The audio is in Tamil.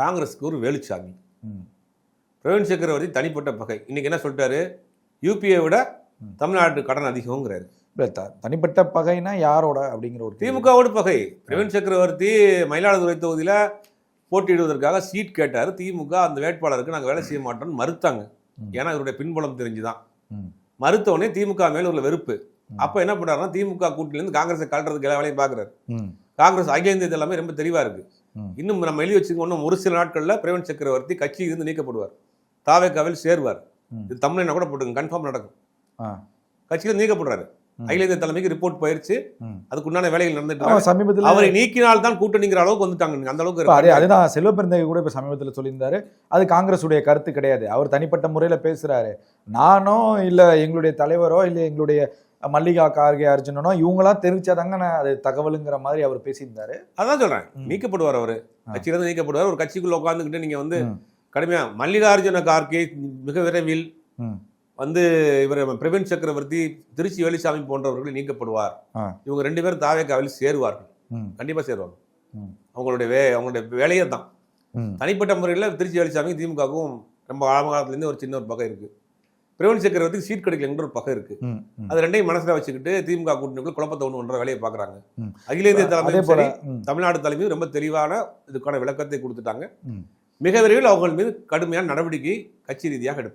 காங்கிரஸுக்கு ஒரு வேலுச்சாமி. பிரவீன் சக்கரவர்த்தி தனிப்பட்ட பகை இன்னைக்கு என்ன சொல்லிட்டாரு யூபியை விட. தமிழ்நாட்டு கடன் அதிகங்கிறாரு இல்ல, த- தனிப்பட்ட பகைனா யாரோட அப்படிங்கிற ஒரு. திமுகவோடு பகை பிரவீன் சக்கரவர்த்தி மயிலாடுதுறை தொகுதியில போட்டியிடுவதற்காக சீட் கேட்டார் திமுக அந்த வேட்பாளருக்கு நாங்கள் வேலை செய்ய மாட்டோம்னு மறுத்தாங்க. ஏன்னா இவருடைய பின்புலம் தெரிஞ்சுதான் ம். மறுத்த உடனே திமுக மேல உள்ள வெறுப்பு. அப்ப என்ன பண்றாருன்னா திமுக கூட்டணியிலிருந்து காங்கிரஸை கழட்டுறதுக்கு எல்லா வேலையும் பாக்குறாரு ம். காங்கிரஸ் அகில இந்திய எல்லாமே ரொம்ப தெளிவா இருக்கு ம். இன்னும் நம்ம எழுதி வச்சுக்க இன்னும் ஒரு சில நாட்கள்ல பிரவீன் சக்கரவர்த்தி கட்சியில் இருந்து நீக்கப்படுவார் தாவேக்காவில் சேருவார். இது தமிழ்நாடு கூட போட்டுங்க கன்ஃபார்ம் நடக்கும். கட்சியில் நீக்கப்படுறாரு. அகில இந்திய தலைமைக்கு ரிப்போர்ட் போயிருச்சு. அதுக்குண்டான வேலைகள் நடந்துட்டு. சமீபத்துல அவரை நீக்கினால் தான் கூட்டணிங்கிற அளவுக்கு வந்துட்டாங்க அந்த அளவுக்கு. அதுதான் செல்வ கூட இப்ப சமீபத்துல சொல்லியிருந்தாரு அது காங்கிரஸுடைய கருத்து கிடையாது அவர் தனிப்பட்ட முறையில பேசுறாரு நானோ இல்ல எங்களுடைய தலைவரோ இல்ல எங்களுடைய மல்லிகா கார்கே அர்ஜுனனோ இவங்களாம் தெரிவிச்சாதாங்க நான் அது தகவலுங்கிற மாதிரி அவர் பேசியிருந்தாரு அதான் சொல்றேன். நீக்கப்படுவார் அவரு. கட்சியிலிருந்து நீக்கப்படுவார் ஒரு கட்சிக்குள்ள உட்காந்துக்கிட்டு நீங்க வந்து. கடுமையா மல்லிகார்ஜுன கார்கே மிக விரைவில். வந்து இவர் பிரவீன் சக்கரவர்த்தி திருச்சி வேலுசாமி போன்றவர்கள் நீக்கப்படுவார். இவங்க ரெண்டு பேரும் தாவேக்காவில் சேருவார்கள். கண்டிப்பா சேருவாங்க. அவங்களுடைய வே அவங்களுடைய வேலையே தான். தனிப்பட்ட முறையில் திருச்சி வேலுசாமி திமுகவுக்கும் ரொம்ப ஆழகாலத்துலேருந்து ஒரு சின்ன ஒரு பகை இருக்கு பிரவீன் சக்கரவர்த்திக்கு சீட் கிடைக்கலங்கிற ஒரு பகை இருக்கு. அது ரெண்டையும் மனசுல வச்சுக்கிட்டு திமுக கூட்டணிக்குள்ள குழப்பத்தை ஒன்று ஒன்ற வேலையை பாக்குறாங்க. அகில இந்திய போல சரி. தமிழ்நாடு தலைமையும் ரொம்ப தெளிவான இதுக்கான விளக்கத்தை கொடுத்துட்டாங்க. மிக விரைவில் அவர்கள் மீது கடுமையான நடவடிக்கை கட்சி ரீதியாக எடுப்பாங்க